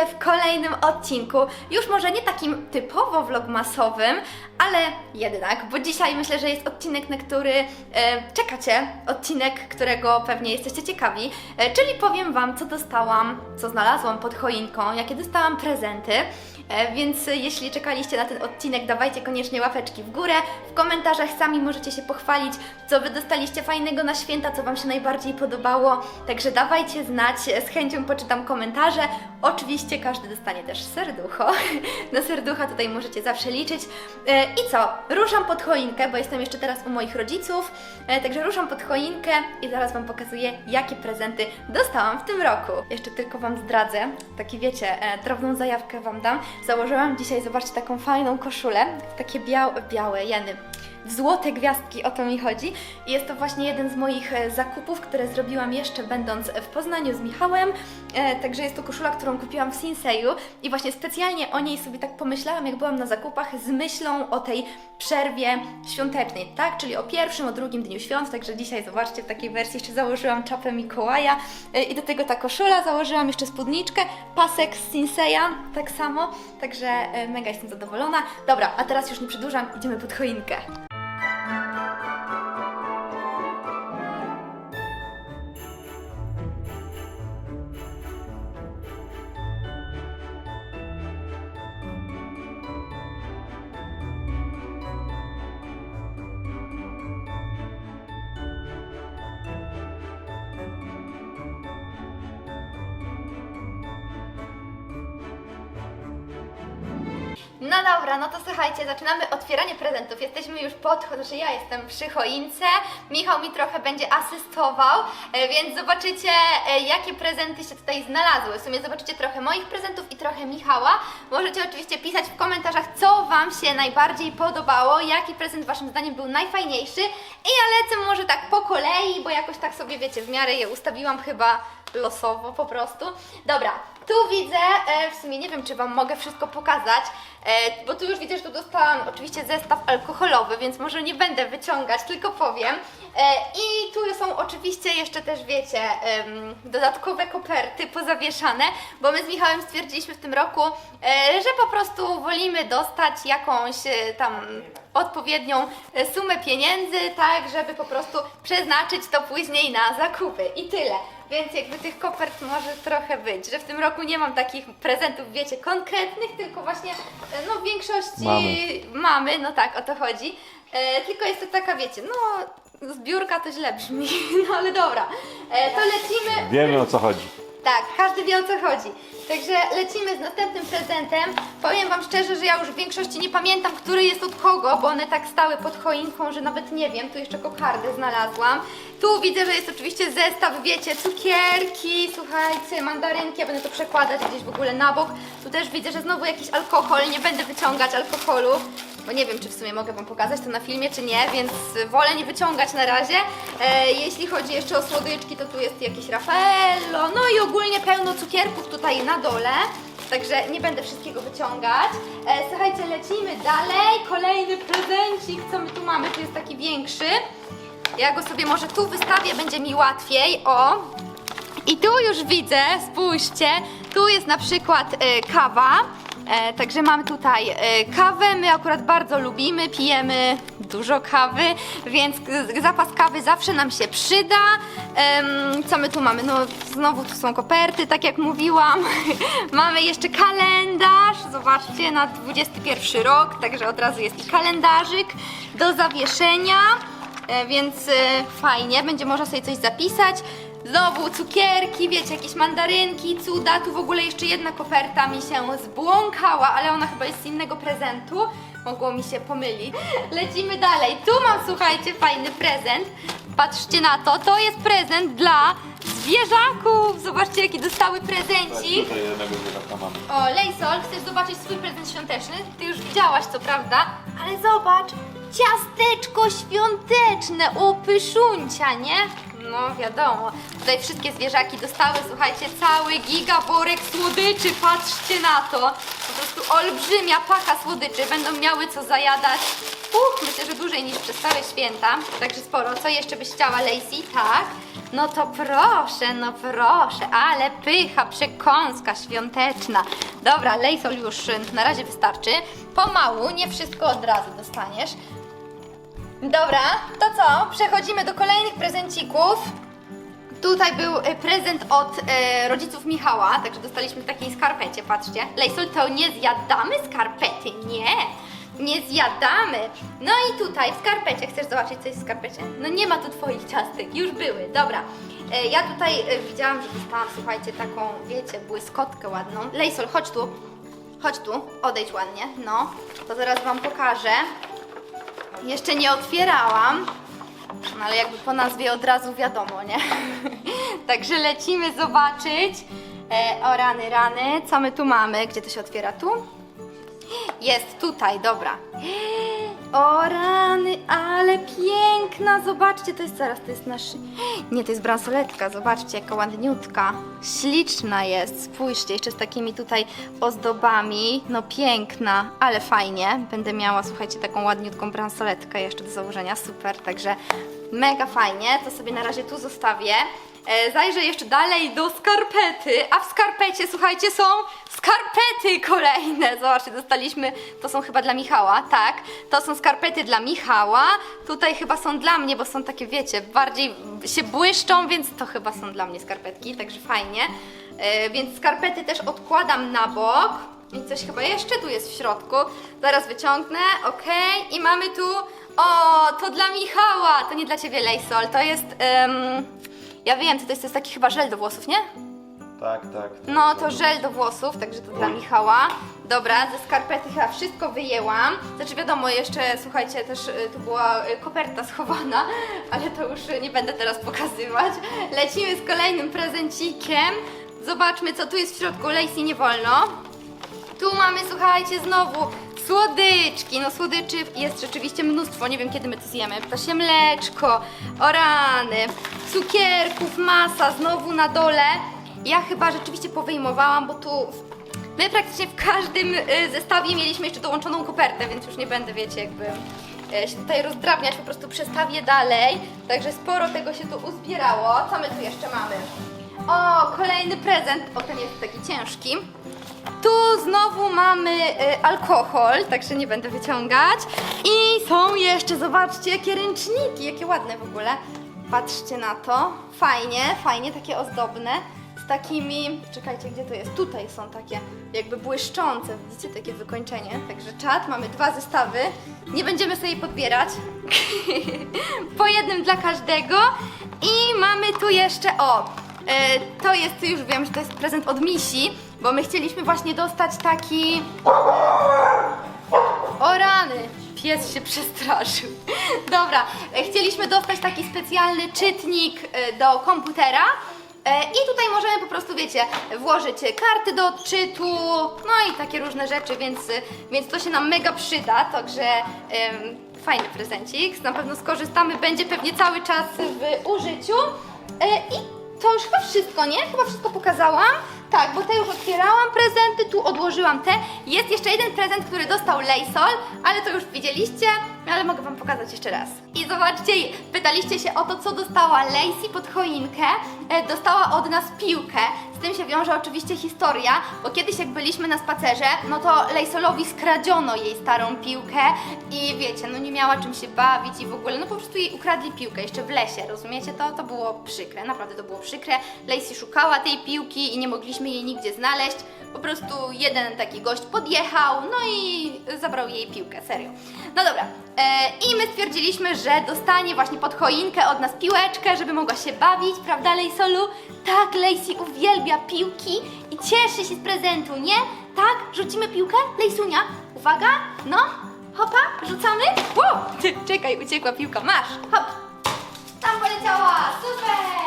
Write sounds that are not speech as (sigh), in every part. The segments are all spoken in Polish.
witajcie w kolejnym odcinku. Już może nie takim typowo vlogmasowym, ale jednak, bo dzisiaj myślę, że jest odcinek, na który e, czekacie. Odcinek, którego pewnie jesteście ciekawi. E, czyli powiem Wam, co dostałam, co znalazłam pod choinką, jakie dostałam prezenty. E, Więc e, jeśli czekaliście na ten odcinek, dawajcie koniecznie łapeczki w górę. W komentarzach sami możecie się pochwalić, co Wy dostaliście fajnego na święta, co Wam się najbardziej podobało. Także dawajcie znać, e, z chęcią poczytam komentarze. Oczywiście każdy dostanie też serducho. (laughs) Na serducha tutaj możecie zawsze liczyć. I co? Ruszam pod choinkę, bo jestem jeszcze teraz u moich rodziców. Także ruszam pod choinkę i zaraz Wam pokazuję, jakie prezenty dostałam w tym roku. Jeszcze tylko Wam zdradzę, taki wiecie, drobną zajawkę Wam dam. Założyłam dzisiaj, zobaczcie, taką fajną koszulę, takie białe, jeny. W złote gwiazdki, o to mi chodzi. I jest to właśnie jeden z moich e, zakupów, które zrobiłam jeszcze będąc w Poznaniu z Michałem. E, także jest to koszula, którą kupiłam w Sinseju i właśnie specjalnie o niej sobie tak pomyślałam, jak byłam na zakupach, z myślą o tej przerwie świątecznej, tak? Czyli o pierwszym, o drugim dniu świąt. Także dzisiaj, zobaczcie, w takiej wersji jeszcze założyłam czapę Mikołaja e, i do tego ta koszula, założyłam jeszcze spódniczkę, pasek z Sinseya, tak samo. Także e, mega jestem zadowolona. Dobra, a teraz już nie przedłużam, idziemy pod choinkę. No dobra, no to słuchajcie, zaczynamy otwieranie prezentów. Jesteśmy już pod, znaczy ja jestem przy choince. Michał mi trochę będzie asystował, e, więc zobaczycie, e, jakie prezenty się tutaj znalazły. W sumie zobaczycie trochę moich prezentów i trochę Michała. Możecie oczywiście pisać w komentarzach, co Wam się najbardziej podobało, jaki prezent Waszym zdaniem był najfajniejszy. I ja lecę może tak po kolei, bo jakoś tak sobie, wiecie, w miarę je ustawiłam chyba losowo po prostu. Dobra, tu widzę, e, w sumie nie wiem, czy Wam mogę wszystko pokazać, bo tu już widzę, że tu dostałam oczywiście zestaw alkoholowy, więc może nie będę wyciągać, tylko powiem. E, I tu są oczywiście jeszcze też, wiecie, dodatkowe koperty pozawieszane, bo my z Michałem stwierdziliśmy w tym roku, e, że po prostu wolimy dostać jakąś e, tam odpowiednią e, sumę pieniędzy, tak, żeby po prostu przeznaczyć to później na zakupy i tyle. Więc jakby tych kopert może trochę być, że w tym roku nie mam takich prezentów, wiecie, konkretnych, tylko właśnie, e, no w większości Mamy. mamy no tak, o to chodzi. E, tylko jest to taka, wiecie, no zbiórka to źle brzmi, (laughs) no ale dobra. E, to lecimy, Wiemy o co chodzi. Tak, każdy wie o co chodzi. Także lecimy z następnym prezentem. Powiem Wam szczerze, że ja już w większości nie pamiętam, który jest od kogo, bo one tak stały pod choinką, że nawet nie wiem. Tu jeszcze kokardę znalazłam. Tu widzę, że jest oczywiście zestaw, wiecie, cukierki, słuchajcie, mandarynki. Ja będę to przekładać gdzieś w ogóle na bok. Tu też widzę, że znowu jakiś alkohol. Nie będę wyciągać alkoholu, bo nie wiem, czy w sumie mogę Wam pokazać to na filmie, czy nie, więc wolę nie wyciągać na razie. E, jeśli chodzi jeszcze o słodyczki, to tu jest jakieś Raffaello, no i ogólnie pełno cukierków tutaj na dole. Także nie będę wszystkiego wyciągać. E, słuchajcie, lecimy dalej. Kolejny prezencik, co my tu mamy? Tu jest taki większy. Ja go sobie może tu wystawię, będzie mi łatwiej. O! I tu już widzę, spójrzcie, tu jest na przykład e, kawa. E, także mam tutaj e, kawę. My akurat bardzo lubimy, pijemy dużo kawy, więc zapas kawy zawsze nam się przyda. Co my tu mamy? No znowu tu są koperty, tak jak mówiłam. (laughs) mamy jeszcze kalendarz, zobaczcie, na 21 rok, także od razu jest kalendarzyk do zawieszenia. E, więc e, fajnie, będzie można sobie coś zapisać. Znowu cukierki, wiecie, jakieś mandarynki, cuda. Tu w ogóle jeszcze jedna koperta mi się zbłąkała, ale ona chyba jest z innego prezentu. Mogło mi się pomylić. Lecimy dalej. Tu mam, słuchajcie, fajny prezent. Patrzcie na to. To jest prezent dla zwierzaków. Zobaczcie, jaki dostały prezencik. Tutaj jednego zwierzaka mamy. O, Lejsol, chcesz zobaczyć swój prezent świąteczny? Ty już widziałaś, co prawda, ale zobacz, ciasteczko świąteczne, u pyszuncia, nie? No wiadomo, tutaj wszystkie zwierzaki dostały, słuchajcie, cały gigaworek słodyczy, patrzcie na to. Po prostu olbrzymia paka słodyczy, będą miały co zajadać. Uch, myślę, że dłużej niż przez całe święta, także sporo. Co jeszcze byś chciała, Lacey? Tak? No to proszę, no proszę, ale pycha, przekąska świąteczna. Dobra, Lejsol już na razie wystarczy. Pomału, nie wszystko od razu dostaniesz. Dobra, to co? Przechodzimy do kolejnych prezencików. Tutaj był e, prezent od e, rodziców Michała, także dostaliśmy w takiej skarpecie, patrzcie. Lejsol, to nie zjadamy skarpety, nie. Nie zjadamy. No i tutaj w skarpecie, chcesz zobaczyć coś w skarpecie? No nie ma tu twoich ciastek, już były, dobra. E, ja tutaj e, widziałam, że dostałam, słuchajcie, taką, wiecie, błyskotkę ładną. Lejsol, chodź tu. Chodź tu, odejdź ładnie, no. To zaraz wam pokażę. Jeszcze nie otwierałam. No ale jakby po nazwie od razu wiadomo, nie? (laughs) Także lecimy zobaczyć. E, o rany, rany. Co my tu mamy? Gdzie to się otwiera? Tu? Jest tutaj, dobra. O rany, ale piękna! Zobaczcie, to jest zaraz, to jest nasz... Nie, to jest bransoletka, zobaczcie, jaka ładniutka. Śliczna jest, spójrzcie, jeszcze z takimi tutaj ozdobami. No piękna, ale fajnie. Będę miała, słuchajcie, taką ładniutką bransoletkę jeszcze do założenia, super, także mega fajnie. To sobie na razie tu zostawię. E, zajrzę jeszcze dalej do skarpety, a w skarpecie, słuchajcie, są skarpety kolejne. Zobaczcie, dostaliśmy, to są chyba dla Michała, tak. To są skarpety dla Michała. Tutaj chyba są dla mnie, bo są takie, wiecie, bardziej się błyszczą, więc to chyba są dla mnie skarpetki, także fajnie. E, więc skarpety też odkładam na bok. I coś chyba jeszcze tu jest w środku. Zaraz wyciągnę, ok. I mamy tu, o, to dla Michała. To nie dla Ciebie, Lejsol, to jest... em, ja wiem, to jest, to jest taki chyba żel do włosów, nie? Tak, tak. No to żel do włosów, także to dla Michała. Dobra, ze skarpety chyba wszystko wyjęłam. Znaczy wiadomo, jeszcze słuchajcie, też y, tu była y, koperta schowana, (laughs) ale to już y, nie będę teraz pokazywać. Lecimy z kolejnym prezencikiem. Zobaczmy, co tu jest w środku. Lacey nie wolno. Tu mamy, słuchajcie, znowu słodyczki. No słodyczy jest rzeczywiście mnóstwo. Nie wiem, kiedy my to zjemy. Ptasie mleczko, orany, cukierków, masa, znowu na dole. Ja chyba rzeczywiście powyjmowałam, bo tu my praktycznie w każdym y, zestawie mieliśmy jeszcze dołączoną kopertę, więc już nie będę, wiecie, jakby y, się tutaj rozdrabniać, po prostu przestawię dalej. Także sporo tego się tu uzbierało. Co my tu jeszcze mamy? O, kolejny prezent. O, ten jest taki ciężki. Tu znowu mamy y, alkohol, także nie będę wyciągać. I są jeszcze, zobaczcie, jakie ręczniki, jakie ładne w ogóle. Patrzcie na to. Fajnie, fajnie, takie ozdobne. Z takimi, czekajcie, gdzie to jest? Tutaj są takie jakby błyszczące, widzicie, takie wykończenie. Także czat, mamy dwa zestawy. Nie będziemy sobie podbierać. (laughs) po jednym dla każdego. I mamy tu jeszcze, o, e, to jest, już wiem, że to jest prezent od Misi, bo my chcieliśmy właśnie dostać taki... O rany! Pies się przestraszył. (laughs) Dobra, e, chcieliśmy dostać taki specjalny czytnik e, do komputera. E, I tutaj możemy po prostu, wiecie, włożyć karty do odczytu, no i takie różne rzeczy, więc, więc to się nam mega przyda, także fajny prezencik, na pewno skorzystamy, będzie pewnie cały czas w użyciu. I to już chyba wszystko, nie? Chyba wszystko pokazałam. Tak, bo te już otwierałam prezenty, tu odłożyłam te. Jest jeszcze jeden prezent, który dostał Lejsol, ale to już widzieliście, ale mogę wam pokazać jeszcze raz. I zobaczcie, pytaliście się o to, co dostała Lacey pod choinkę. E, dostała od nas piłkę. Z tym się wiąże oczywiście historia, bo kiedyś jak byliśmy na spacerze, no to Lejsolowi skradziono jej starą piłkę i wiecie, no nie miała czym się bawić i w ogóle, no po prostu jej ukradli piłkę jeszcze w lesie, rozumiecie? To, to było przykre, naprawdę to było przykre. Lacey szukała tej piłki i nie mogliśmy jej nigdzie znaleźć. Po prostu jeden taki gość podjechał, no i zabrał jej piłkę, serio. No dobra, e, i my stwierdziliśmy, że dostanie właśnie pod choinkę od nas piłeczkę, żeby mogła się bawić, prawda Lejsolu? Tak, Lacey uwielbia piłki i cieszy się z prezentu, nie? Tak, rzucimy piłkę? Lejsunia, uwaga, no, hopa, rzucamy. Wow, (laughs) czekaj, uciekła piłka, masz, hop. Tam poleciała, super!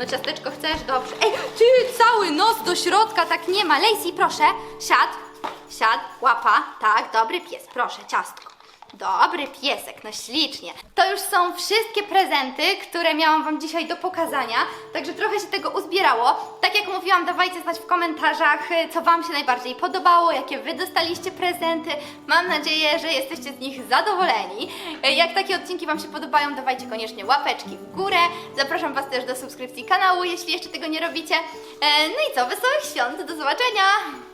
No ciasteczko chcesz? Dobrze. Ej, ty, cały nos do środka, tak nie ma. Lacey, proszę, siad, siad, łapa, tak, dobry pies, proszę, ciastko. Dobry piesek, no ślicznie. To już są wszystkie prezenty, które miałam Wam dzisiaj do pokazania, także trochę się tego uzbierało. Tak jak mówiłam, dawajcie znać w komentarzach, y, co Wam się najbardziej podobało, jakie Wy dostaliście prezenty. Mam nadzieję, że jesteście z nich zadowoleni. Y, Jak takie odcinki Wam się podobają, dawajcie koniecznie łapeczki w górę. Zapraszam Was też do subskrypcji kanału, jeśli jeszcze tego nie robicie. E, No i co, wesołych świąt, do zobaczenia!